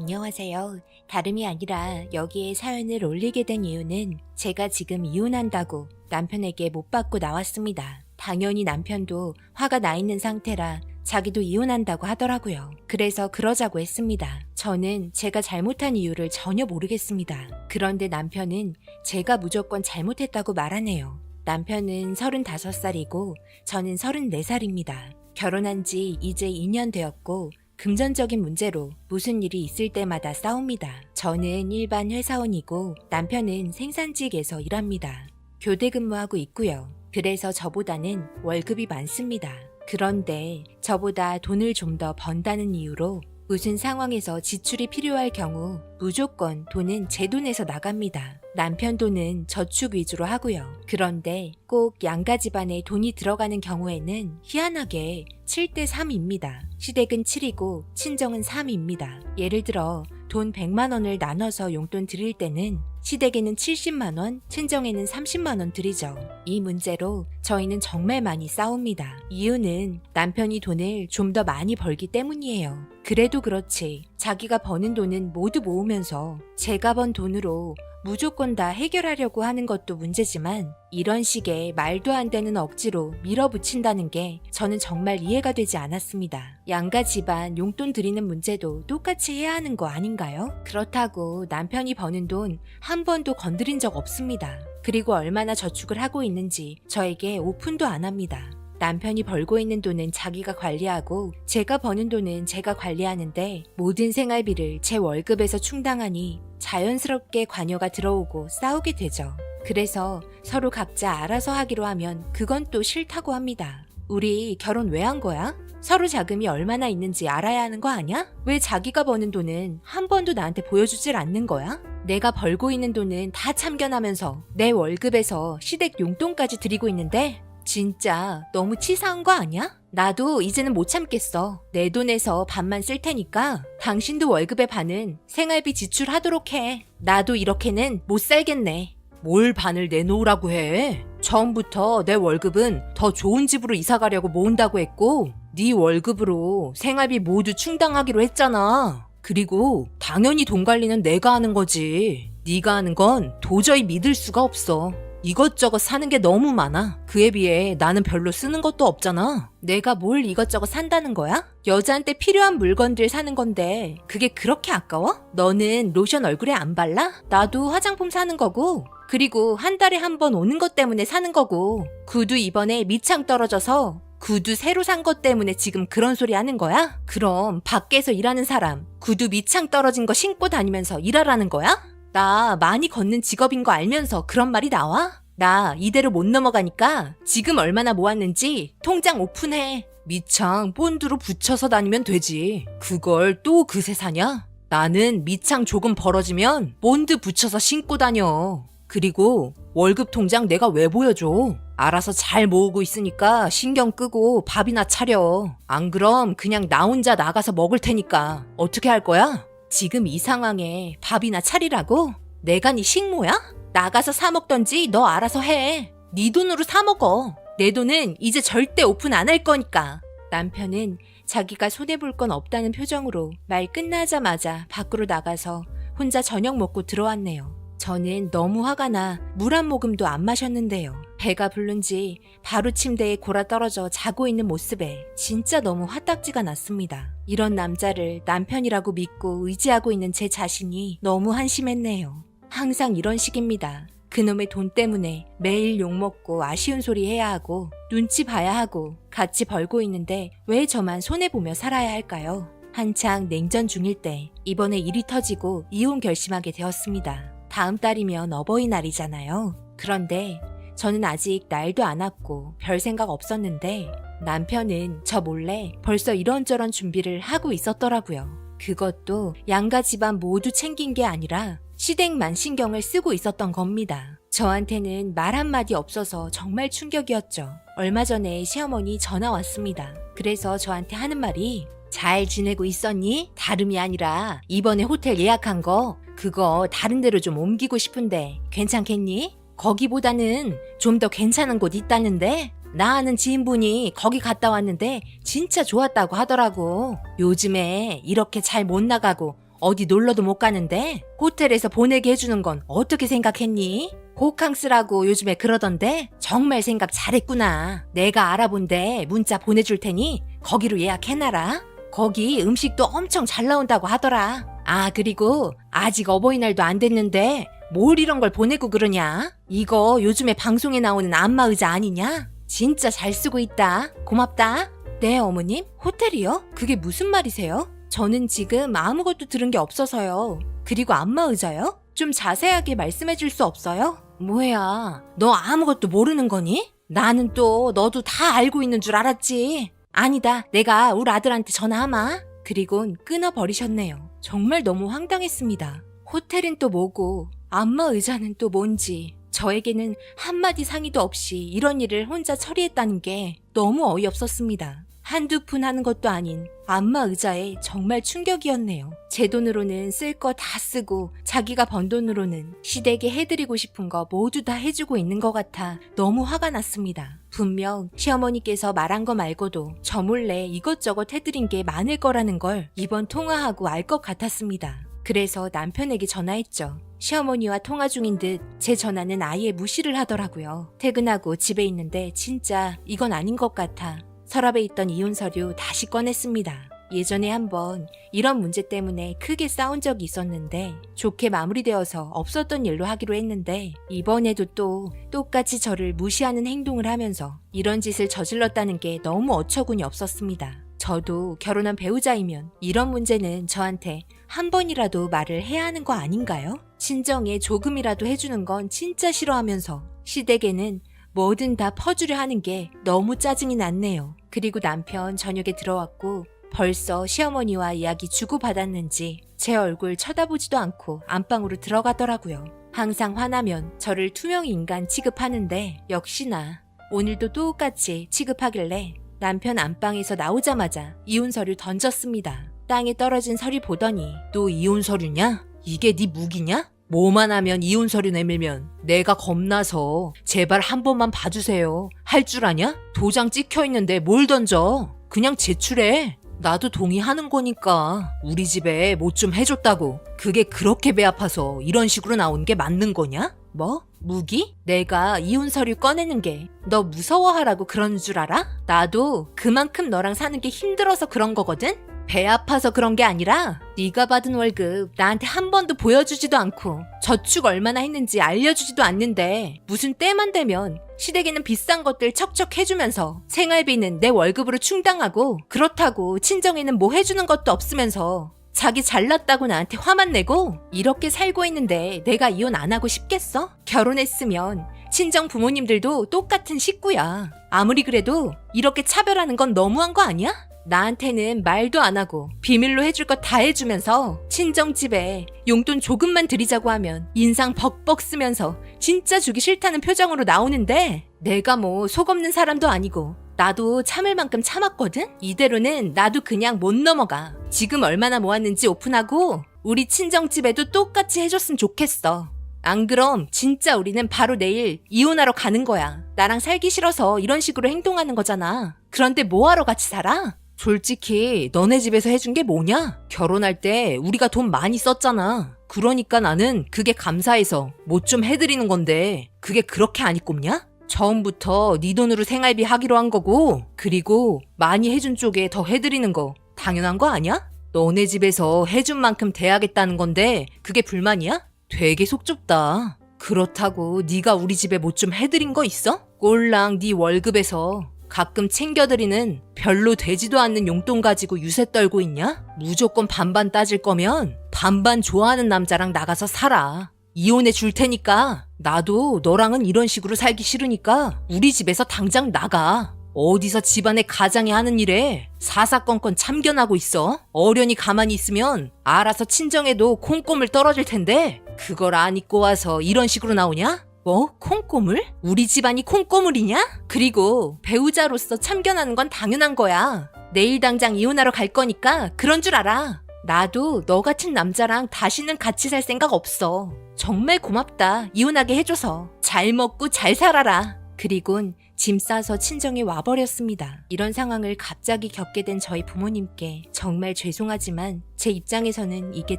안녕하세요. 다름이 아니라 여기에 사연을 올리게 된 이유는 제가 지금 이혼한다고 남편에게 못 받고 나왔습니다. 당연히 남편도 화가 나 있는 상태라 자기도 이혼한다고 하더라고요. 그래서 그러자고 했습니다. 저는 제가 잘못한 이유를 전혀 모르겠습니다. 그런데 남편은 제가 무조건 잘못했다고 말하네요. 남편은 35살이고 저는 34살입니다. 결혼한 지 이제 2년 되었고 금전적인 문제로 무슨 일이 있을 때마다 싸웁니다. 저는 일반 회사원이고 남편은 생산직에서 일합니다. 교대 근무하고 있고요. 그래서 저보다는 월급이 많습니다. 그런데 저보다 돈을 좀 더 번다는 이유로 무슨 상황에서 지출이 필요할 경우 무조건 돈은 제 돈에서 나갑니다. 남편 돈은 저축 위주로 하고요. 그런데 꼭 양가 집안에 돈이 들어가는 경우에는 희한하게 7대 3입니다. 시댁은 7이고 친정은 3입니다. 예를 들어 돈 100만 원을 나눠서 용돈 드릴 때는 시댁에는 70만 원, 친정에는 30만 원 드리죠. 이 문제로 저희는 정말 많이 싸웁니다. 이유는 남편이 돈을 좀 더 많이 벌기 때문이에요. 그래도 그렇지. 자기가 버는 돈은 모두 모으면서 제가 번 돈으로 무조건 다 해결하려고 하는 것도 문제지만 이런 식의 말도 안 되는 억지로 밀어붙인다는 게 저는 정말 이해가 되지 않았습니다. 양가 집안 용돈 드리는 문제도 똑같이 해야 하는 거 아닌가요? 그렇다고 남편이 버는 돈 한 번도 건드린 적 없습니다. 그리고 얼마나 저축을 하고 있는지 저에게 오픈도 안 합니다. 남편이 벌고 있는 돈은 자기가 관리하고 제가 버는 돈은 제가 관리하는데 모든 생활비를 제 월급에서 충당하니 자연스럽게 관여가 들어오고 싸우게 되죠. 그래서 서로 각자 알아서 하기로 하면 그건 또 싫다고 합니다. 우리 결혼 왜 한 거야? 서로 자금이 얼마나 있는지 알아야 하는 거 아니야? 왜 자기가 버는 돈은 한 번도 나한테 보여주질 않는 거야? 내가 벌고 있는 돈은 다 참견하면서 내 월급에서 시댁 용돈까지 드리고 있는데 진짜 너무 치사한 거 아니야? 나도 이제는 못 참겠어. 내 돈에서 반만 쓸 테니까 당신도 월급의 반은 생활비 지출하도록 해. 나도 이렇게는 못 살겠네. 뭘 반을 내놓으라고 해? 처음부터 내 월급은 더 좋은 집으로 이사 가려고 모은다고 했고 네 월급으로 생활비 모두 충당하기로 했잖아. 그리고 당연히 돈 관리는 내가 하는 거지. 네가 하는 건 도저히 믿을 수가 없어. 이것저것 사는 게 너무 많아. 그에 비해 나는 별로 쓰는 것도 없잖아. 내가 뭘 이것저것 산다는 거야? 여자한테 필요한 물건들 사는 건데 그게 그렇게 아까워? 너는 로션 얼굴에 안 발라? 나도 화장품 사는 거고 그리고 한 달에 한 번 오는 것 때문에 사는 거고 구두 이번에 밑창 떨어져서 구두 새로 산 것 때문에 지금 그런 소리 하는 거야? 그럼 밖에서 일하는 사람 구두 밑창 떨어진 거 신고 다니면서 일하라는 거야? 나 많이 걷는 직업인 거 알면서 그런 말이 나와? 나 이대로 못 넘어가니까 지금 얼마나 모았는지 통장 오픈해. 밑창 본드로 붙여서 다니면 되지. 그걸 또 그새 사냐? 나는 밑창 조금 벌어지면 본드 붙여서 신고 다녀. 그리고 월급 통장 내가 왜 보여줘? 알아서 잘 모으고 있으니까 신경 끄고 밥이나 차려. 안 그럼 그냥 나 혼자 나가서 먹을 테니까 어떻게 할 거야? 지금 이 상황에 밥이나 차리라고? 내가 네 식모야? 나가서 사 먹던지 너 알아서 해. 네 돈으로 사 먹어. 내 돈은 이제 절대 오픈 안 할 거니까. 남편은 자기가 손해볼 건 없다는 표정으로 말 끝나자마자 밖으로 나가서 혼자 저녁 먹고 들어왔네요. 저는 너무 화가 나 물 한 모금도 안 마셨는데요. 배가 부른지 바로 침대에 골아 떨어져 자고 있는 모습에 진짜 너무 화딱지가 났습니다. 이런 남자를 남편이라고 믿고 의지하고 있는 제 자신이 너무 한심했네요. 항상 이런 식입니다. 그놈의 돈 때문에 매일 욕먹고 아쉬운 소리 해야 하고 눈치 봐야 하고 같이 벌고 있는데 왜 저만 손해보며 살아야 할까요? 한창 냉전 중일 때 이번에 일이 터지고 이혼 결심하게 되었습니다. 다음 달이면 어버이날이잖아요. 그런데 저는 아직 날도 안 왔고 별 생각 없었는데 남편은 저 몰래 벌써 이런저런 준비를 하고 있었더라고요. 그것도 양가 집안 모두 챙긴 게 아니라 시댁만 신경을 쓰고 있었던 겁니다. 저한테는 말 한마디 없어서 정말 충격이었죠. 얼마 전에 시어머니 전화 왔습니다. 그래서 저한테 하는 말이 잘 지내고 있었니? 다름이 아니라 이번에 호텔 예약한 거 그거 다른 데로 좀 옮기고 싶은데 괜찮겠니? 거기보다는 좀 더 괜찮은 곳 있다는데 나 아는 지인분이 거기 갔다 왔는데 진짜 좋았다고 하더라고. 요즘에 이렇게 잘 못 나가고 어디 놀러도 못 가는데 호텔에서 보내게 해주는 건 어떻게 생각했니? 호캉스라고 요즘에 그러던데 정말 생각 잘했구나. 내가 알아본데 문자 보내줄 테니 거기로 예약해놔라. 거기 음식도 엄청 잘 나온다고 하더라. 아, 그리고 아직 어버이날도 안 됐는데 뭘 이런 걸 보내고 그러냐? 이거 요즘에 방송에 나오는 안마 의자 아니냐? 진짜 잘 쓰고 있다. 고맙다. 네, 어머님. 호텔이요? 그게 무슨 말이세요? 저는 지금 아무것도 들은 게 없어서요. 그리고 안마 의자요? 좀 자세하게 말씀해 줄 수 없어요? 뭐야, 너 아무것도 모르는 거니? 나는 또 너도 다 알고 있는 줄 알았지. 아니다, 내가 우리 아들한테 전화하마. 그리곤 끊어버리셨네요. 정말 너무 황당했습니다. 호텔은 또 뭐고, 안마 의자는 또 뭔지, 저에게는 한마디 상의도 없이 이런 일을 혼자 처리했다는 게 너무 어이없었습니다. 한두 푼 하는 것도 아닌 안마 의자에 정말 충격이었네요. 제 돈으로는 쓸 거 다 쓰고 자기가 번 돈으로는 시댁에 해드리고 싶은 거 모두 다 해주고 있는 것 같아 너무 화가 났습니다. 분명 시어머니께서 말한 거 말고도 저 몰래 이것저것 해드린 게 많을 거라는 걸 이번 통화하고 알 것 같았습니다. 그래서 남편에게 전화했죠. 시어머니와 통화 중인 듯 제 전화는 아예 무시를 하더라고요. 퇴근하고 집에 있는데 진짜 이건 아닌 것 같아 서랍에 있던 이혼 서류 다시 꺼냈습니다. 예전에 한번 이런 문제 때문에 크게 싸운 적이 있었는데 좋게 마무리되어서 없었던 일로 하기로 했는데 이번에도 또 똑같이 저를 무시하는 행동을 하면서 이런 짓을 저질렀다는 게 너무 어처구니 없었습니다. 저도 결혼한 배우자이면 이런 문제는 저한테 한 번이라도 말을 해야 하는 거 아닌가요? 친정에 조금이라도 해주는 건 진짜 싫어하면서 시댁에는 뭐든 다 퍼주려 하는 게 너무 짜증이 났네요. 그리고 남편 저녁에 들어왔고 벌써 시어머니와 이야기 주고받았는지 제 얼굴 쳐다보지도 않고 안방으로 들어가더라고요. 항상 화나면 저를 투명 인간 취급하는데 역시나 오늘도 똑같이 취급하길래 남편 안방에서 나오자마자 이혼 서류 던졌습니다. 땅에 떨어진 서류 보더니 또 이혼 서류냐? 이게 네 무기냐? 뭐만 하면 이혼 서류 내밀면 내가 겁나서 제발 한 번만 봐주세요. 할 줄 아냐? 도장 찍혀 있는데 뭘 던져? 그냥 제출해. 나도 동의하는 거니까 우리 집에 뭐 좀 해줬다고. 그게 그렇게 배 아파서 이런 식으로 나온 게 맞는 거냐? 뭐? 무기? 내가 이혼 서류 꺼내는 게 너 무서워하라고 그러는 줄 알아? 나도 그만큼 너랑 사는 게 힘들어서 그런 거거든? 배 아파서 그런 게 아니라 네가 받은 월급 나한테 한 번도 보여주지도 않고 저축 얼마나 했는지 알려주지도 않는데 무슨 때만 되면 시댁에는 비싼 것들 척척 해주면서 생활비는 내 월급으로 충당하고 그렇다고 친정에는 뭐 해주는 것도 없으면서 자기 잘났다고 나한테 화만 내고 이렇게 살고 있는데 내가 이혼 안 하고 싶겠어? 결혼했으면 친정 부모님들도 똑같은 식구야. 아무리 그래도 이렇게 차별하는 건 너무한 거 아니야? 나한테는 말도 안 하고 비밀로 해줄 것다 해주면서 친정집에 용돈 조금만 드리자고 하면 인상 벅벅 쓰면서 진짜 주기 싫다는 표정으로 나오는데 내가 뭐 속 없는 사람도 아니고 나도 참을 만큼 참았거든? 이대로는 나도 그냥 못 넘어가. 지금 얼마나 모았는지 오픈하고 우리 친정집에도 똑같이 해줬으면 좋겠어. 안 그럼 진짜 우리는 바로 내일 이혼하러 가는 거야. 나랑 살기 싫어서 이런 식으로 행동하는 거잖아. 그런데 뭐하러 같이 살아? 솔직히 너네 집에서 해준 게 뭐냐? 결혼할 때 우리가 돈 많이 썼잖아. 그러니까 나는 그게 감사해서 뭐 좀 해드리는 건데 그게 그렇게 안 이꼽냐? 처음부터 네 돈으로 생활비 하기로 한 거고 그리고 많이 해준 쪽에 더 해드리는 거 당연한 거 아니야? 너네 집에서 해준 만큼 돼야겠다는 건데 그게 불만이야? 되게 속 좁다. 그렇다고 네가 우리 집에 뭐 좀 해드린 거 있어? 꼴랑 네 월급에서 가끔 챙겨드리는 별로 되지도 않는 용돈 가지고 유세 떨고 있냐? 무조건 반반 따질 거면 반반 좋아하는 남자랑 나가서 살아. 이혼해 줄 테니까 나도 너랑은 이런 식으로 살기 싫으니까 우리 집에서 당장 나가. 어디서 집안의 가장이 하는 일에 사사건건 참견하고 있어? 어련히 가만히 있으면 알아서 친정에도 콩고물 떨어질 텐데 그걸 안 입고 와서 이런 식으로 나오냐? 뭐? 콩고물? 우리 집안이 콩고물이냐? 그리고 배우자로서 참견하는 건 당연한 거야. 내일 당장 이혼하러 갈 거니까 그런 줄 알아. 나도 너 같은 남자랑 다시는 같이 살 생각 없어. 정말 고맙다. 이혼하게 해줘서. 잘 먹고 잘 살아라. 그리곤 짐 싸서 친정에 와버렸습니다. 이런 상황을 갑자기 겪게 된 저희 부모님께 정말 죄송하지만 제 입장에서는 이게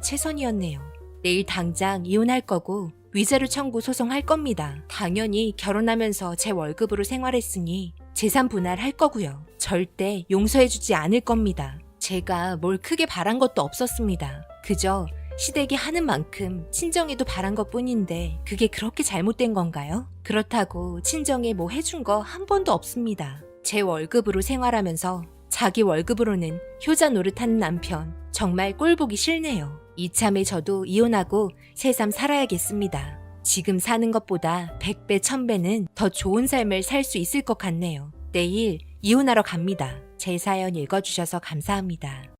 최선이었네요. 내일 당장 이혼할 거고 위자료 청구 소송할 겁니다. 당연히 결혼하면서 제 월급으로 생활했으니 재산 분할할 거고요. 절대 용서해주지 않을 겁니다. 제가 뭘 크게 바란 것도 없었습니다. 그저 시댁이 하는 만큼 친정에도 바란 것 뿐인데 그게 그렇게 잘못된 건가요? 그렇다고 친정에 뭐 해준 거 한 번도 없습니다. 제 월급으로 생활하면서 자기 월급으로는 효자 노릇하는 남편 정말 꼴보기 싫네요. 이참에 저도 이혼하고 새삼 살아야겠습니다. 지금 사는 것보다 100배, 1000배는 더 좋은 삶을 살 수 있을 것 같네요. 내일 이혼하러 갑니다. 제 사연 읽어주셔서 감사합니다.